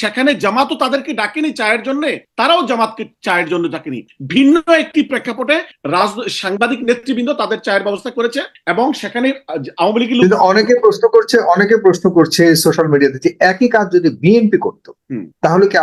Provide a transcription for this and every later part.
সেখানে জামাতও তাদেরকে ডাকেনি চায়ের জন্য তারাও জামাতকে চায়ের জন্য ডাকেনি। ভিন্ন একটি প্রেক্ষাপটে রাজ সাংবাদিক নেতৃবৃন্দ তাদের চায়ের ব্যবস্থা করেছে এবং সেখানে আওয়ামী কিন্তু অনেকে প্রশ্ন করছে অনেকে প্রশ্ন করছে সোশ্যাল মিডিয়াতে যে একই কাজ যদি বিএনপি করতো তাহলে কি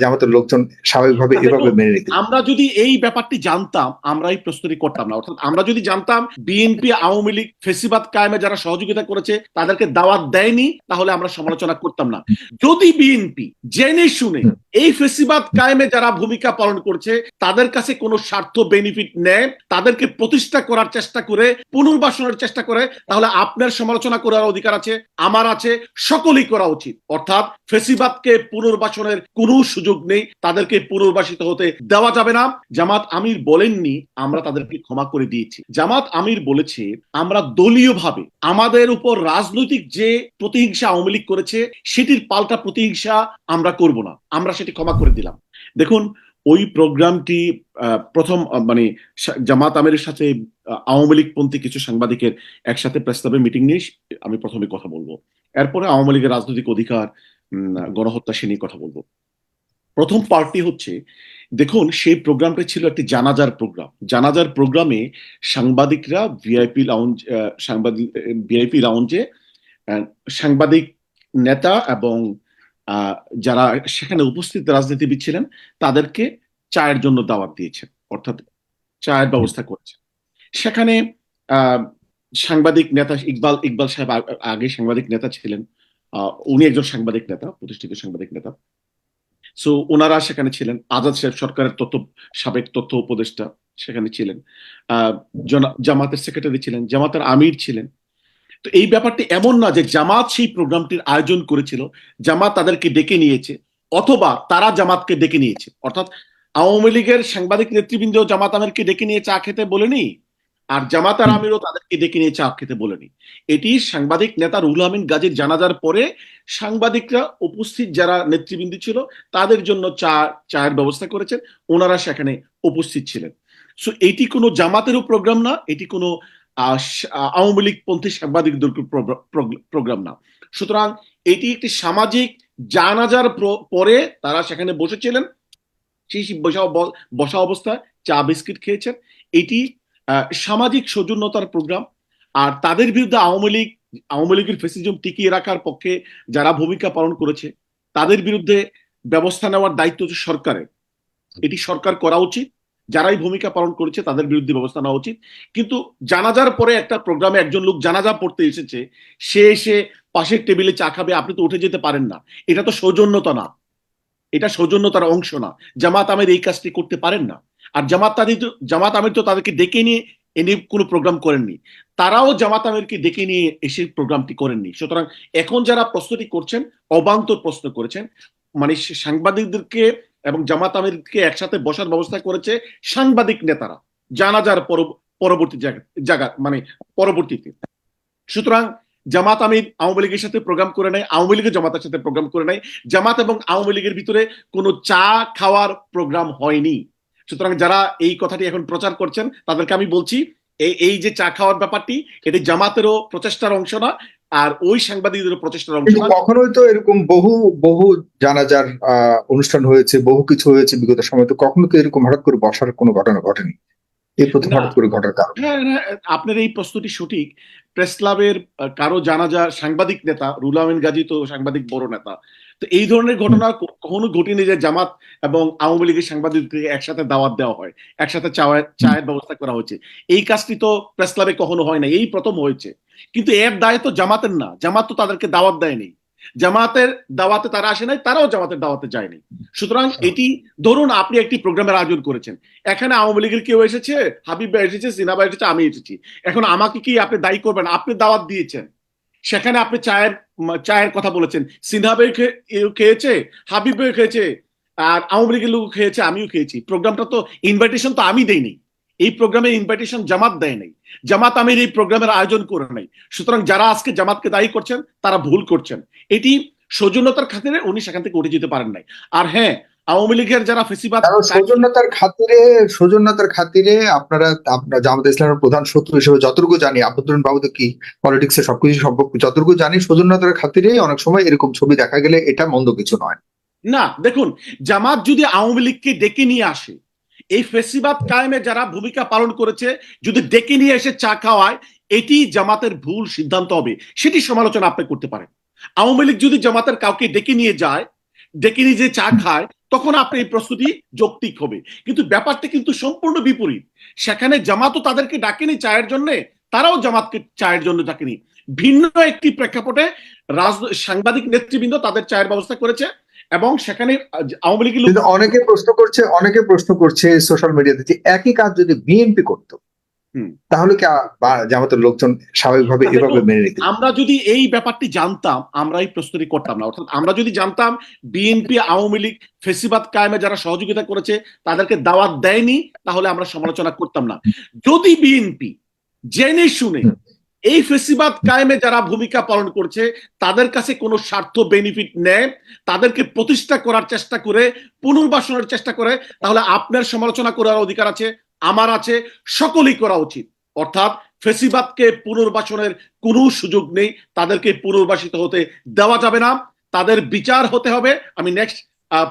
জামাতের লোকজন স্বাভাবিকভাবে এভাবে মেনে নিতে আমরা যদি এই ব্যাপারটি জানতাম আমরা এই প্রস্তুতি করতাম না। অর্থাৎ আমরা যদি জানতাম বিএনপি আওয়ামী লীগ ফেসিবাদ কায়েমে যারা সহযোগিতা করেছে তাদেরকে দাওয়াত দেয়নি তাহলে আমরা সমালোচনা করতাম না। যদি বিএনপি জেনে শুনে এই ফেসিবাদ কায়েমে যারা ভূমিকা পালন করছে তাদের কাছে কোনো স্বার্থ বেনিফিট নেয় তাদেরকে প্রতিষ্ঠা করার চেষ্টা করে পুনর্বাসনের চেষ্টা করে তাহলে আপনার সমালোচনা করার অধিকার আছে আমার আছে সকলেই করা উচিত। অর্থাৎ ফেসিবাদকে পুনর্বাসনের কোনো সুযোগ নেই তাদেরকে পুনর্বাসিত হতে দেওয়া যাবে না। জামাত আমির বলেননি আমরা তাদেরকে ক্ষমা করে দিয়েছি। জামাত আমির বলেছে আমরা দলীয়ভাবে আমাদের উপর রাজনৈতিক যে প্রতিহিংসা আওয়ামী লীগ করেছে সেটির পাল্টা প্রতিহিংসা আমরা করব না, আমরা সেটি ক্ষমা করে দিলাম। দেখুন, ওই প্রোগ্রামটি প্রথম মানে জামাত আমের সাথে আওয়ামী লীগ পন্থী কিছু সাংবাদিকের একসাথে প্রস্তাবে মিটিং নিয়ে আমি প্রথমে কথা বলব। এরপরে আওয়ামী লীগের রাজনৈতিক অধিকার গণহত্যা সে নিয়ে কথা বলব। প্রথম পার্টি হচ্ছে, দেখুন, সেই প্রোগ্রামটা ছিল একটি জানাজার প্রোগ্রাম। জানাজার প্রোগ্রামে সাংবাদিকরা ভিআইপি লাউঞ্জ সাংবাদিক ভিআইপি লাউঞ্জে সাংবাদিক নেতা এবং যারা সেখানে উপস্থিত রাজনীতিবিদ ছিলেন, তাদেরকে চায়ের জন্য দাওয়াত দিয়েছেন, অর্থাৎ চায়ের ব্যবস্থা করেছেন। সেখানে সাংবাদিক নেতা ইকবাল ইকবাল সাহেব আগে সাংবাদিক নেতা ছিলেন উনি একজন সাংবাদিক নেতা, প্রতিষ্ঠিত সাংবাদিক নেতা। সো, ওনারা সেখানে ছিলেন। আজাদ সাহেব সরকারের তথ্য, সাবেক তথ্য উপদেষ্টা সেখানে ছিলেন। জামাতের সেক্রেটারি ছিলেন, জামাতের আমির ছিলেন। তো এই ব্যাপারটি এমন না যে জামাত সেই প্রোগ্রামটির আয়োজন করেছিল জামাত তাদেরকে ডেকে নিয়েছে অথবা তারা জামাতকে ডেকে নিয়েছে। অর্থাৎ আওয়ামী লীগের সাংবাদিক নেতৃবৃন্দ জামাত আমিরকে ডেকে নিয়ে চা খেতে বলেনি আর জামাত আর আমিরও তাদেরকে ডেকে নিয়ে চা খেতে বলেনি। এটি সাংবাদিক নেতা রুহুল আমিন গাজীর জানাজার পরে সাংবাদিকরা উপস্থিত যারা নেতৃবৃন্দ ছিল তাদের জন্য চা চায়ের ব্যবস্থা করেছেন। ওনারা সেখানে উপস্থিত ছিলেন। সো এটি কোনো জামাতেরও প্রোগ্রাম না এটি কোনো আওয়ামী লীগ পন্থী সাংবাদিকদের প্রোগ্রাম না সুতরাং এটি একটি সামাজিক জানাজার পরে তারা সেখানে বসেছিলেন। সেই বসা বসা অবস্থায় চা বিস্কিট খেয়েছেন। এটি সামাজিক সৌজন্যতার প্রোগ্রাম। আর তাদের বিরুদ্ধে আওয়ামী লীগ, আওয়ামী লীগের ফেসিজম টিকিয়ে রাখার পক্ষে যারা ভূমিকা পালন করেছে, তাদের বিরুদ্ধে ব্যবস্থা নেওয়ার দায়িত্ব হচ্ছে সরকারের। এটি সরকার করা উচিত। যারাই ভূমিকা পালন করেছে, তাদের বিরুদ্ধে ব্যবস্থা নেওয়া উচিত। কিন্তু জানাজার পরে একটা প্রোগ্রামে একজন লোক জানাজা পড়তে এসেছে, সে এসে পাশের টেবিলে চা খাবে, আপনি তো উঠে যেতে পারেন না। এটা তো সৌজন্যতা না। এটা সৌজন্যতার অংশ না। জামাত আমের এই কাজটি করতে পারেন না। আর জামাত তাদের জামাত আমির তো তাদেরকে ডেকে নিয়ে এনে কোনো প্রোগ্রাম করেননি। তারাও জামাত আমিরকে ডেকে নিয়ে এসে প্রোগ্রামটি করেননি। সুতরাং এখন যারা প্রস্তুতি করছেন, অবান্তর প্রশ্ন করেছেন মানে সাংবাদিকদেরকে এবং জামাত আমিরকে একসাথে বসার ব্যবস্থা করেছে সাংবাদিক নেতারা। জানাজার পর- পরবর্তী জায়গা মানে পরবর্তীতে। সুতরাং জামাত আমির আওয়ামী লীগের সাথে প্রোগ্রাম করে নেয়, আওয়ামী লীগের জামাতের সাথে প্রোগ্রাম করে নেয়। জামাত এবং আওয়ামী লীগের ভিতরে কোনো চা খাওয়ার প্রোগ্রাম হয়নি। সুতরাং যারা এই কথাটি এখন প্রচার করছেন, তাদেরকে আমি বলছি এই যে চা খাওয়ার ব্যাপারটি, এটি জামাতেরও প্রচেষ্টার অংশ না আর ওই সাংবাদিকদের প্রচেষ্টার অংশ কখনোই তো এরকম বহু বহু জানাজার অনুষ্ঠান হয়েছে বহু কিছু হয়েছে বিগত সময় তো কখনো তো এরকম হঠাৎ করে বসার কোনো ঘটনা ঘটেনি? এই প্রথম হঠাৎ করে ঘটার কারণ? হ্যাঁ হ্যাঁ আপনার এই প্রস্তুতি সঠিক। প্রেস ক্লাবের কারও কারও জানাজা সাংবাদিক নেতা রুল আমিন গাজী তো সাংবাদিক বড় নেতা। তো এই ধরনের ঘটনা কখনো ঘটেনি যে জামাত এবং আওয়ামী লীগের সাংবাদিককে একসাথে দাওয়াত দেওয়া হয়, একসাথে চায়ের ব্যবস্থা করা হয়েছে। এই কাজটি তো প্রেস ক্লাবে কখনো হয় না এই প্রথম হয়েছে। কিন্তু এর দায় তো জামাতের না, জামাত তো তাদেরকে দাওয়াত দেয়নি। জামাতের দাওয়াতে তারা আসে নাই, তারাও জামাতের দাওয়াতে যায়নি সুতরাং এটি ধরুন আপনি একটি প্রোগ্রামের আয়োজন করেছেন। এখানে আওয়ামী লীগের কেউ এসেছে, হাবিব ভাই এসেছে সিনা ভাই এসেছে, আমি এসেছি। এখন আমাকে কি আপনি দায়ী করবেন? আপনি দাওয়াত দিয়েছেন। সেখানে আপনি চায়ের চায়ের কথা বলেছেন। সিনহা ভাই খেয়েছে, হাবিব খেয়েছে, আর আওয়ামী লীগের লোক খেয়েছে, আমিও খেয়েছি। প্রোগ্রামটা তো ইনভাইটেশন তো আমি দেইনি। এই প্রোগ্রামে ইনভাইটেশন জামাত দেয় নাই। জামাত আমির এই প্রোগ্রামের আয়োজন করে নাই। সুতরাং যারা আজকে জামাতকে দায়ী করছেন, তারা ভুল করছেন। এটি সৌজন্যতার খাতিরে উনি সেখান থেকে উঠে যেতে পারেন নাই। আর হ্যাঁ আওয়ামী লীগের যারা ফেসিবাদ সৌজন্যতার খাতিরে সৌজন্যতার খাতিরে আপনারা আপনার জামাত ইসলামের প্রধান শত্রু হিসেবে যতটুকু জানি আব্দুল বাবু তো কি পলিটিক্স সবকিছু সম্পর্কে যতটুকু জানি সৌজন্যতার খাতিরে অনেক সময় এরকম ছবি দেখা গেলে এটা মন্দ কিছু নয়। না দেখুন জামাত যদি আওয়ামী লীগকে ডেকে নিয়ে আসে এই ফেসিবাদ কায়েমে যারা ভূমিকা পালন করেছে যদি ডেকে নিয়ে এসে চা খাওয়ায় এটি জামাতের ভুল সিদ্ধান্ত হবে। সেটি সমালোচনা আপনি করতে পারেন। আওয়ামী লীগ যদি জামাতের কাউকে ডেকে নিয়ে যায় ডেকে নিয়ে যে চা খায় তখন আপনি এই প্রস্তুতি যৌক্তিক হবে কিন্তু ব্যাপারটা কিন্তু সম্পূর্ণ বিপরীত সেখানে জামাতও তাদেরকে ডাকেনি চায়ের জন্য, তারাও জামাতকে চায়ের জন্য ডাকেনি ভিন্ন একটি প্রেক্ষাপটে রাজ, সাংবাদিক নেতৃবৃন্দ তাদের চায়ের ব্যবস্থা করেছে এবং সেখানে আওয়ামী কিন্তু অনেকে প্রশ্ন করছে, অনেকে প্রশ্ন করছে সোশ্যাল মিডিয়াতে যে একই কাজ যদি বিএনপি করত। তাহলে কি জামাতের লোকজন স্বাভাবিকভাবে এভাবে মেনে নিতে আমরা যদি এই ব্যাপারটি জানতাম আমরা এই প্রস্তুতি করতাম না। অর্থাৎ আমরা যদি জানতাম বিএনপি আওয়ামী লীগ ফেসিবাদ কায়েমে যারা সহযোগিতা করেছে তাদেরকে দাওয়াত দেয়নি তাহলে আমরা সমালোচনা করতাম না। যদি বিএনপি জেনে শুনে এই ফেসিবাদ কায়েমে যারা ভূমিকা পালন করছে তাদের কাছে কোনো স্বার্থ বেনিফিট নেয় তাদেরকে প্রতিষ্ঠা করার চেষ্টা করে পুনর্বাসনের চেষ্টা করে তাহলে আপনার সমালোচনা করার অধিকার আছে আমার আছে, সকলেই করা উচিত। অর্থাৎ ফেসিবাদকে পুনর্বাসনের কোনো সুযোগ নেই, তাদেরকে পুনর্বাসিত হতে দেওয়া যাবে না, তাদের বিচার হতে হবে। আমি নেক্সট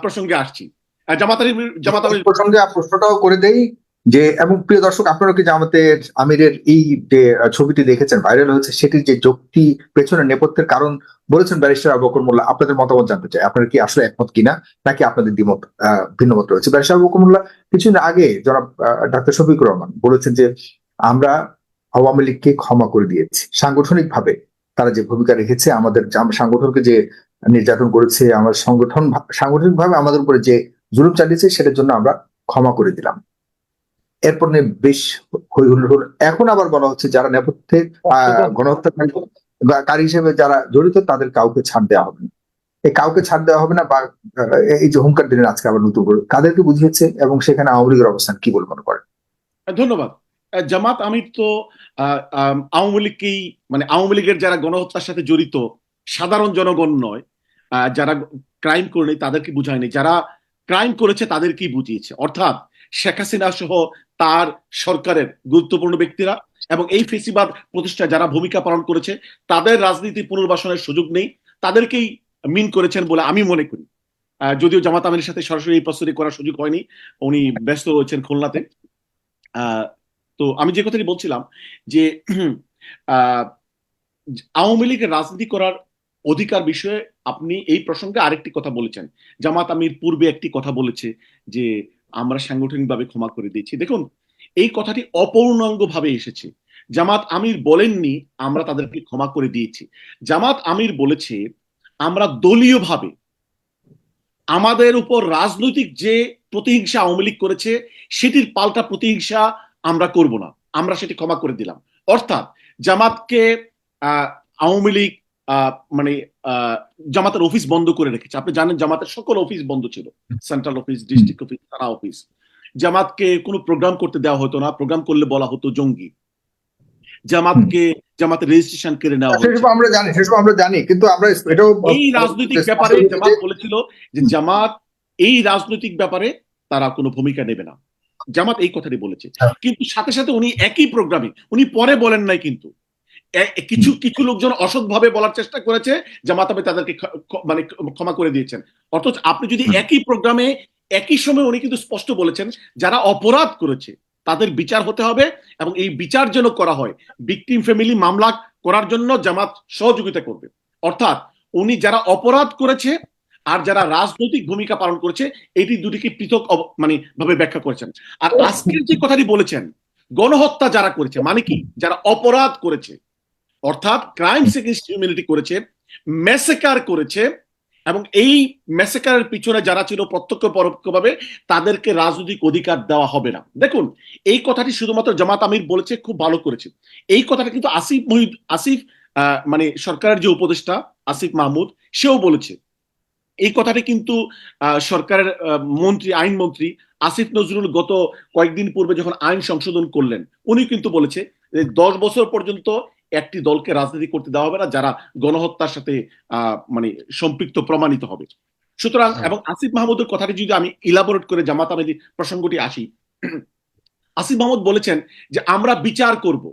প্রসঙ্গে আসছি। জামাতারি জামাতারি প্রসঙ্গে প্রশ্নটাও করে দেই। যে এবং প্রিয় দর্শক আপনারা কি জামাতের আমিরের এই যে ছবিটি দেখেছেন ভাইরাল হয়েছে সেটির যে যুক্তি পেছনে নেপথ্যের কারণ বলেছেন ব্যারিস্টার আবু বকর মোল্লা আপনাদের মতামত জানতে চাই। আপনারা কি আসলে একমত কিনা নাকি আপনাদের দ্বিমত আহ, ভিন্নমত রয়েছে? ব্যারিস্টার আবু বকর মোল্লা কিছুদিন আগে জনাব ডাক্তার শফিকুর রহমান বলেছেন যে আমরা আওয়ামী লীগকে ক্ষমা করে দিয়েছি। সাংগঠনিক ভাবে তারা যে ভূমিকা রেখেছে আমাদের সাংগঠনকে যে নির্যাতন করেছে আমার সংগঠন সাংগঠনিক ভাবে আমাদের উপরে যে জুলুম চালিয়েছে সেটার জন্য আমরা ক্ষমা করে দিলাম। এরপর নিয়ে বেশ হই হুল্লোড় এখন আবার বলা হচ্ছে যারা নেপথ্যে গণহত্যাকারী কারী হিসেবে যারা জড়িত তাদের কাউকে ছাড় দেওয়া হবে না। এই কাউকে ছাড় দেওয়া হবে না বা এই যে হুঙ্কার দিলেন আজকে আবার নতুন করে কাদেরকে বুঝিয়েছে এবং সেখানে আওয়ামী লীগের অবস্থান কি বলে মনে করেন? ধন্যবাদ। জামাত আমির তো আওয়ামী লীগকেই মানে আওয়ামী লীগের যারা গণহত্যার সাথে জড়িত সাধারণ জনগণ নয় আহ, যারা ক্রাইম করেনি তাদেরকে বুঝায়নি। যারা ক্রাইম করেছে তাদেরকেই বুঝিয়েছে। অর্থাৎ শেখ হাসিনা সহ তার সরকারের গুরুত্বপূর্ণ ব্যক্তিরা এবং এই ফেসিবাদ প্রতিষ্ঠায় যারা ভূমিকা পালন করেছে, তাদের রাজনীতি পুনর্বাসনের সুযোগ নেই। তাদেরকেই মিন করেছেন বলে আমি মনে করি। যদিও জামাত আমিরের সাথে সরাসরি এই প্রস্তুতি করার সুযোগ হয়নি, উনি ব্যস্ত রয়েছেন খুলনাতে। তো আমি যে কথাটি বলছিলাম যে আওয়ামী লীগের রাজনীতি করার অধিকার বিষয়ে আপনি এই প্রসঙ্গে আরেকটি কথা বলেছেন। জামাত আমির পূর্বে একটি কথা বলেছে যে আমরা সাংগঠনিকভাবে ক্ষমা করে দিয়েছি। দেখুন এই কথাটি অপূর্ণাঙ্গ ভাবে এসেছে। জামাত আমির বলেননি আমরা তাদেরকে ক্ষমা করে দিয়েছি। জামাত আমির বলেছে আমরা দলীয়ভাবে আমাদের উপর রাজনৈতিক যে প্রতিহিংসা আওয়ামী লীগ করেছে সেটির পাল্টা প্রতিহিংসা আমরা করব না। আমরা সেটি ক্ষমা করে দিলাম। অর্থাৎ জামাতকে আহ, আওয়ামী লীগ মানে আহ, জামাতের অফিস বন্ধ করে রেখেছে। আপনি জানেন জামাতের সকল অফিস বন্ধ ছিল। সেন্ট্রাল অফিস ডিস্ট্রিক্ট অফিস থানা অফিস জামাতকে কোনো প্রোগ্রাম করতে দেওয়া হতো না। প্রোগ্রাম করলে বলা হতো জঙ্গি। জামাতকে জামাতের রেজিস্ট্রেশন কেড়ে নেওয়া সেসব আমরা জানি সেসব আমরা জানি কিন্তু আমরা এটাও এই রাজনৈতিক ব্যাপারে জামাত বলেছিল যে জামাত এই রাজনৈতিক ব্যাপারে তারা কোনো ভূমিকা নেবে না। জামাত এই কথাটি বলেছে। হ্যাঁ। কিন্তু সাথে সাথে উনি একই প্রোগ্রামে উনি পরে বলেন নাই কিন্তু। কিছু কিছু লোকজন অসৎ ভাবে বলার চেষ্টা করেছে জামাত আমি তাদেরকে মানে ক্ষমা করে দিয়েছেন। অথচ আপনি যদি একই প্রোগ্রামে একই সময় উনি কিন্তু স্পষ্ট বলেছেন যারা অপরাধ করেছে তাদের বিচার হতে হবে এবং এই বিচার যেন করা হয় ভিকটিম ফ্যামিলি মামলা করার জন্য জামাত সহযোগিতা করবে। অর্থাৎ উনি যারা অপরাধ করেছে আর যারা রাজনৈতিক ভূমিকা পালন করেছে এটি দুটিকে পৃথক মানে ভাবে ব্যাখ্যা করেছেন। আর আজকের যে কথাটি বলেছেন গণহত্যা যারা করেছে মানে কি? যারা অপরাধ করেছে অর্থাৎ ক্রাইম এগেন্স্ট হিউম্যানিটি করেছে মেসেকার করেছে, এবং এই মেসেকারের পিছনে যারা ছিল প্রত্যক্ষ পরোক্ষভাবে তাদেরকে রাজনৈতিক অধিকার দেওয়া হবে না। দেখুন, এই কথাটি শুধুমাত্র জামাত আমির বলেছে, খুব ভালো করেছে। এই কথাটা কিন্তু আসিফ মহিদ আসিফ মানে সরকারের যে উপদেষ্টা, আসিফ মাহমুদ, সেও বলেছে। এই কথাটি কিন্তু সরকারের মন্ত্রী আইনমন্ত্রী আসিফ নজরুল গত কয়েকদিন পূর্বে যখন আইন সংশোধন করলেন, উনি কিন্তু বলেছে যে দশ বছর পর্যন্ত একটি দলকে রাজনীতি করতে দেওয়া হবে না যারা গণহত্যার সাথে আহ, মানে সম্পৃক্ত প্রমাণিত হবে। সুতরাং এবং আসিফ মাহমুদের কথাটি যদি আমি ইলাবোরেট করে জামাত আমির প্রসঙ্গটি আসি আসিফ মাহমুদ বলেছেন যে আমরা বিচার করব।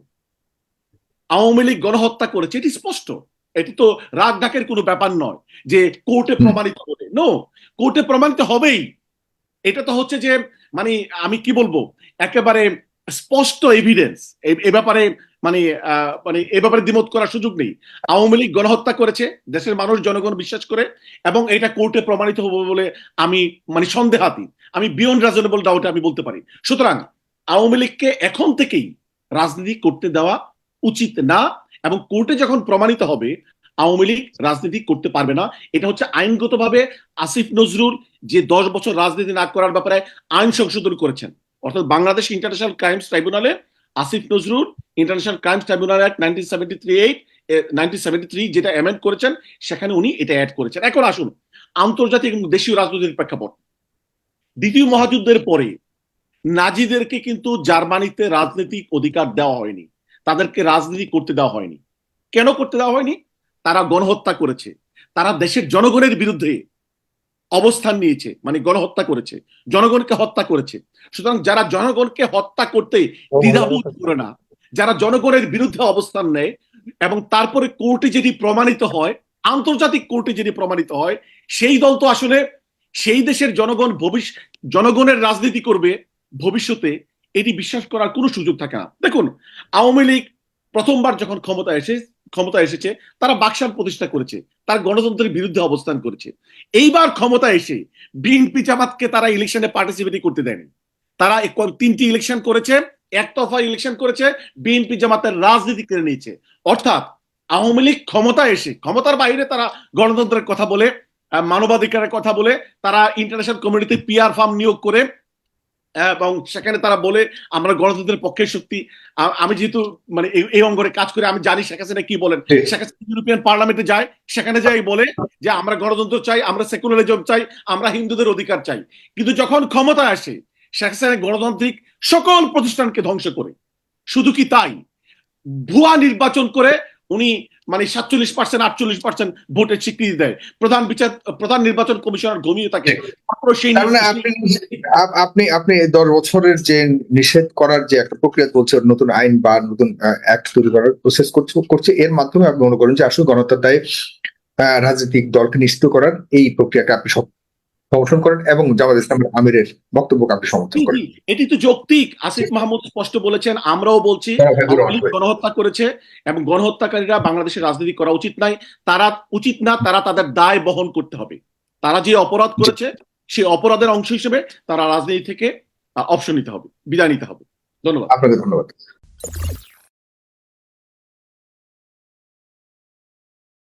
আওয়ামী লীগ গণহত্যা করেছে এটি স্পষ্ট। এটি তো রাগ ডাকের কোনো ব্যাপার নয় যে কোর্টে প্রমাণিত হবে। নো কোর্টে প্রমাণিত হবেই। এটা তো হচ্ছে যে মানে আমি কি বলব? একেবারে স্পষ্ট এভিডেন্স এ ব্যাপারে মানে মানে এ ব্যাপারে দ্বিমত করার সুযোগ নেই। আওয়ামী লীগ গণহত্যা করেছে, দেশের মানুষ, জনগণ বিশ্বাস করে এবং এটা কোর্টে প্রমাণিত হবে বলে আমি মানে সন্দেহাতীত। আমি বিয়ন্ড রিজনেবল ডাউটে আমি বলতে পারি। সুতরাং আওয়ামী লীগকে এখন থেকেই রাজনীতি করতে দেওয়া উচিত না এবং কোর্টে যখন প্রমাণিত হবে, আওয়ামী লীগ রাজনীতি করতে পারবে না। এটা হচ্ছে আইনগতভাবে আসিফ নজরুল যে দশ বছর রাজনীতি না করার ব্যাপারে আইন সংশোধন করেছেন। অর্থাৎ বাংলাদেশ ইন্টারন্যাশনাল ক্রাইমস ট্রাইব্যুনালে Asif Nazrul international crimes tribunal act nineteen seventy three eight nineteen seventy three যেটা অ্যামেন্ড করেছেন, সেখানে উনি এটা অ্যাড করেছেন। এখন আসুন, আন্তর্জাতিক এবং দেশীয় রাজনীতির প্রেক্ষাপট। দ্বিতীয় মহাযুদ্ধের পরে নাজিদেরকে কিন্তু জার্মানিতে রাজনৈতিক অধিকার দেওয়া হয়নি। তাদেরকে রাজনীতি করতে দেওয়া হয়নি। কেন করতে দেওয়া হয়নি? তারা গণহত্যা করেছে। তারা দেশের জনগণের বিরুদ্ধে অবস্থান নিয়েছে মানে গণহত্যা করেছে জনগণকে হত্যা করেছে। সুতরাং যারা জনগণকে হত্যা করতে দ্বিধাবোধ করে না যারা জনগণের বিরুদ্ধে অবস্থান নেয় এবং তারপরে কোর্টে যেটি প্রমাণিত হয় আন্তর্জাতিক কোর্টে যেটি প্রমাণিত হয় সেই দল তো আসলে সেই দেশের জনগণ ভবিষ্যৎ জনগণের রাজনীতি করবে ভবিষ্যতে এটি বিশ্বাস করার কোনো সুযোগ থাকে না। দেখুন আওয়ামী লীগ প্রথমবার যখন ক্ষমতা এসে ক্ষমতা এসেছে, তারা বাকশাল প্রতিষ্ঠা করেছে, তার গণতন্ত্রের বিরুদ্ধে অবস্থান করেছে। এইবার ক্ষমতা এসে বিএনপি জামাতকে তারা ইলেকশনে পার্টিসিপেট করতে দেয়নি। তারা তিনটি ইলেকশন করেছে একতরফা ইলেকশন করেছে, বিএনপি জামাতের রাজনীতি কেড়ে নিয়েছে। অর্থাৎ আওয়ামী লীগ ক্ষমতা এসে, ক্ষমতার বাইরে তারা গণতন্ত্রের কথা বলে মানবাধিকারের কথা বলে, তারা ইন্টারন্যাশনাল কমিউনিটি পিআর ফার্ম নিয়োগ করে এবং সেখানে তারা বলে আমরা গণতন্ত্রের পক্ষের শক্তি। আমি যেহেতু মানে এই- অঙ্গনে কাজ করে আমি জানি শেখ হাসিনা কি বলেন। শেখ হাসিনা ইউরোপিয়ান পার্লামেন্টে যায় সেখানে যাই বলে যে আমরা গণতন্ত্র চাই আমরা সেকুলারিজম চাই আমরা হিন্দুদের অধিকার চাই। কিন্তু যখন ক্ষমতা আসে শেখ হাসিনা গণতান্ত্রিক সকল প্রতিষ্ঠানকে ধ্বংস করে। শুধু কি তাই? ভুয়া নির্বাচন করে উনি মানে সাতচল্লিশ পার্সেন্ট আটচল্লিশ পার্সেন্ট ভোটের স্বীকৃতি দেয়। প্রধান বিচার প্রধান নির্বাচন কমিশনার ঘুমিয়ে থাকে মানে আপনি আপনি আপনি দশ বছরের যে নিষেধ করার যে একটা প্রক্রিয়া চলছে নতুন আইন বা নতুন অ্যাক্ট তৈরি করার প্রসেস করছে করছে এর মাধ্যমে আপনি মনে করেন যে আসলে গণতন্ত্রায় দায়ে আহ, রাজনৈতিক দলকে নিশ্চিত করার এই প্রক্রিয়াটা আপনি সব- সমর্থন করেন এবং জামাত ইসলামের আমিরের বক্তব্যকে আপনি সমর্থন করেন। এটি তো যৌক্তিক। আসিফ মাহমুদ স্পষ্ট বলেছেন আমরাও বলছি গণহত্যা করেছে এবং গণহত্যাকারীরা বাংলাদেশে রাজনীতি করা উচিত নাই। তারা উচিত না তারা তাদের দায় বহন করতে হবে। তারা যে অপরাধ করেছে সেই অপরাধের অংশ হিসেবে তারা রাজনীতি থেকে অপশন নিতে হবে বিদায় নিতে হবে। ধন্যবাদ। আপনাকে ধন্যবাদ।